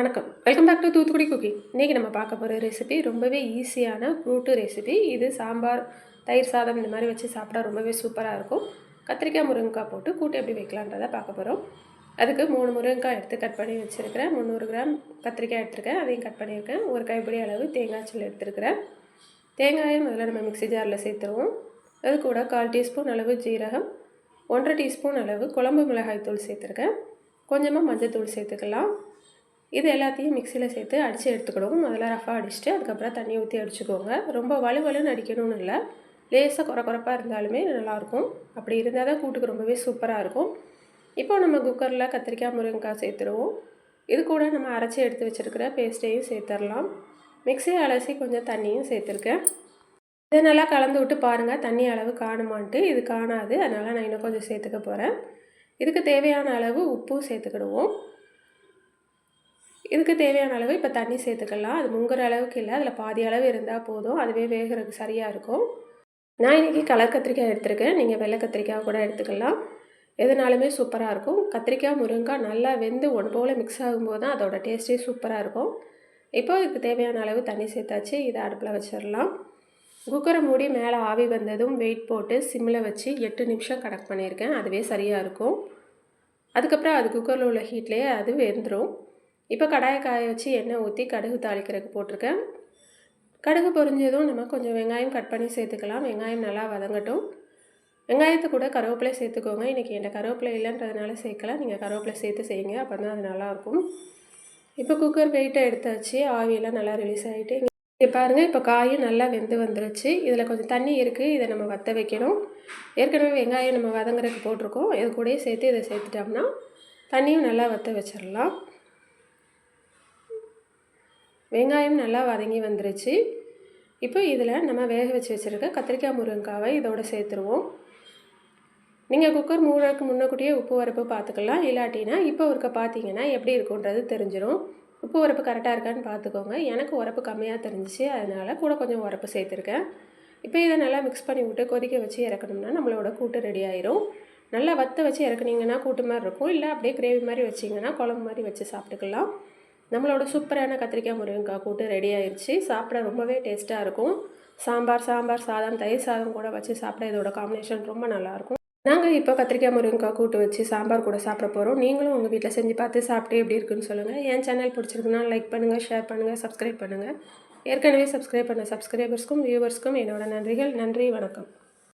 வணக்கம். Welcome back to Thoothukudi cooking இன்றைக்கி நம்ம பார்க்க போகிற ரெசிபி ரொம்பவே ஈஸியான ஃப்ரூட்டு ரெசிபி இது சாம்பார் தயிர் சாதம் இந்த மாதிரி வச்சு சாப்பிட்டா ரொம்பவே சூப்பராக இருக்கும். கத்திரிக்காய் முருங்கைக்காய் போட்டு கூட்டு எப்படி வைக்கலான்றதை பார்க்க போகிறோம் அதுக்கு மூணு முருங்கைக்காய் எடுத்து கட் பண்ணி வச்சுருக்கிறேன். முந்நூறு கிராம் கத்திரிக்காய் எடுத்துருக்கேன். அதையும் கட் பண்ணியிருக்கேன். ஒரு கைப்பிடி அளவு தேங்காய் சில்லு எடுத்துருக்கிறேன். தேங்காயும் முதல்ல நம்ம மிக்ஸி ஜாரில் சேர்த்துருவோம். அது கூட கால் டீஸ்பூன் அளவு ஜீரகம் ஒன்றரை டீஸ்பூன் அளவு குழம்பு மிளகாய் தூள் சேர்த்துருக்கேன். கொஞ்சமாக மஞ்சள் தூள் சேர்த்துக்கலாம். இது எல்லாத்தையும் மிக்சியில் சேர்த்து அடித்து எடுத்துக்கிடுவோம். முதல்ல ரஃபாக அடிச்சுட்டு அதுக்கப்புறம் தண்ணி ஊற்றி அடிச்சுக்கோங்க. ரொம்ப வலுவலுன்னு அடிக்கணும்னு இல்லை. லேசாக குறை குறைப்பாக இருந்தாலுமே நல்லாயிருக்கும். அப்படி இருந்தால் தான் கூட்டுக்கு ரொம்பவே சூப்பராக இருக்கும். இப்போ நம்ம குக்கரில் கத்திரிக்காய் முருங்கைக்காய் சேர்த்துருவோம் இது கூட நம்ம அரைச்சி எடுத்து வச்சுருக்கிற பேஸ்ட்டையும் சேர்த்துடலாம் மிக்சி அலசி கொஞ்சம் தண்ணியும் சேர்த்துருக்கேன். இதை நல்லா கலந்து விட்டு பாருங்கள் தண்ணி அளவு காணுமான்ட்டு. இது காணாது அதனால் நான் இன்னும் கொஞ்சம் சேர்த்துக்க போகிறேன் இதுக்கு தேவையான அளவு உப்பும் சேர்த்துக்கிடுவோம். இதுக்கு தேவையான அளவு இப்போ தண்ணி சேர்த்துக்கலாம். அது முங்குற அளவுக்கு இல்லை. அதில் பாதி அளவு இருந்தால் போதும். அதுவே வேகிறதுக்கு சரியாக இருக்கும். நான் இன்றைக்கி கலர் கத்திரிக்காய் எடுத்திருக்கேன். நீங்கள் வெள்ளை கத்திரிக்காய் கூட எடுத்துக்கலாம். எதுனாலுமே சூப்பராக இருக்கும். கத்திரிக்காய் முருங்காய் நல்லா வெந்து ஒன்று போல் மிக்ஸ் ஆகும்போது தான் அதோடய டேஸ்ட்டே சூப்பராக இருக்கும். இப்போ இதுக்கு தேவையான அளவு தண்ணி சேர்த்தாச்சு. இதை அடுப்பில் வச்சிடலாம் குக்கரை மூடி மேலே ஆவி வந்ததும் வெயிட் போட்டு சிம்மில் வச்சு எட்டு நிமிஷம் கனெக்ட் பண்ணியிருக்கேன். அதுவே சரியாக இருக்கும். அதுக்கப்புறம் அது குக்கரில் உள்ள ஹீட்லேயே அது வெந்துடும் இப்போ கடாயை காய வச்சு எண்ணெய் ஊற்றி கடுகு தாளிக்கிறதுக்கு போட்டிருக்கேன். கடுகு பொரிஞ்சதும் நம்ம கொஞ்சம் வெங்காயம் கட் பண்ணி சேர்த்துக்கலாம். வெங்காயம் நல்லா வதங்கட்டும். வெங்காயத்தை கூட கருவேப்பிலை சேர்த்துக்கோங்க. இன்றைக்கி என்கிட்ட கருவேப்பிலை இல்லைன்றதுனால சேர்க்கலாம் நீங்கள் கருவேப்பிலை சேர்த்து செய்யுங்க. அப்போ தான் அது நல்லாயிருக்கும் இப்போ குக்கர் வெயிட்டை எடுத்தாச்சு ஆவியெல்லாம் நல்லா ரிலீஸ் ஆகிட்டு இங்கே பாருங்கள் இப்போ காயும் நல்லா வெந்து வந்துருச்சு. இதில் கொஞ்சம் தண்ணி இருக்குது இதை நம்ம வற்ற வைக்கணும். ஏற்கனவே வெங்காயம் நம்ம வதங்குறதுக்கு போட்டிருக்கோம். இது கூடயே சேர்த்து இதை சேர்த்துட்டோம்னா தண்ணியும் நல்லா வற்ற வச்சிடலாம். வெங்காயம் நல்லா வதங்கி வந்துருச்சு. இப்போ இதில் நம்ம வேக வச்சு வச்சுருக்க கத்திரிக்காய் முருங்காவை இதோடு சேர்த்துருவோம். நீங்கள் குக்கர் மூடுறதுக்கு முன்னக்கூட்டியே உப்பு வரப்பு பார்த்துக்கலாம். இல்லாட்டினா இப்போ ஒருக்க பார்த்தீங்கன்னா எப்படி இருக்குன்றது தெரிஞ்சிடும் உப்பு உரப்பு கரெக்டாக இருக்கான்னு பார்த்துக்கோங்க. எனக்கு உரப்பு கம்மியாக தெரிஞ்சிச்சு அதனால் கூட கொஞ்சம் உரப்பு சேர்த்துருக்கேன். இப்போ இதை நல்லா மிக்ஸ் பண்ணி விட்டு கொதிக்க வச்சு இறக்கணும்னா நம்மளோட கூட்டு ரெடி ஆயிரும். நல்லா வற்ற வச்சு இறக்குனீங்கன்னா கூட்டு மாதிரி இருக்கும். இல்லை அப்படியே கிரேவி மாதிரி வச்சிங்கன்னா குழம்பு மாதிரி வச்சு சாப்பிட்டுக்கலாம். நம்மளோட சூப்பரான கத்திரிக்காய் முருங்கைக்காய் கூட்டு ரெடி ஆயிடுச்சு சாப்பிட ரொம்பவே டேஸ்ட்டாக இருக்கும். சாம்பார் சாம்பார் சாதம் தயிர் சாதம் கூட வச்சு சாப்பிட இதோட காம்பினேஷன் ரொம்ப நல்லாயிருக்கும் நாங்கள் இப்போ கத்திரிக்காய் முருங்கைக்காய் கூட்டு வச்சு சாம்பார் கூட சாப்பிட போகிறோம் நீங்களும் உங்கள் வீட்டில் செஞ்சு பார்த்து சாப்பிட்டு எப்படி இருக்குன்னு சொல்லுங்கள் என் சேனல் பிடிச்சிருக்குன்னா லைக் பண்ணுங்கள் ஷேர் பண்ணுங்கள் சப்ஸ்கிரைப் பண்ணுங்கள் ஏற்கனவே சப்ஸ்கிரைப் பண்ண சப்ஸ்கிரைபர்ஸ்க்கும் வியூவர்ஸ்க்கும் என்னோட நன்றிகள். நன்றி வணக்கம்.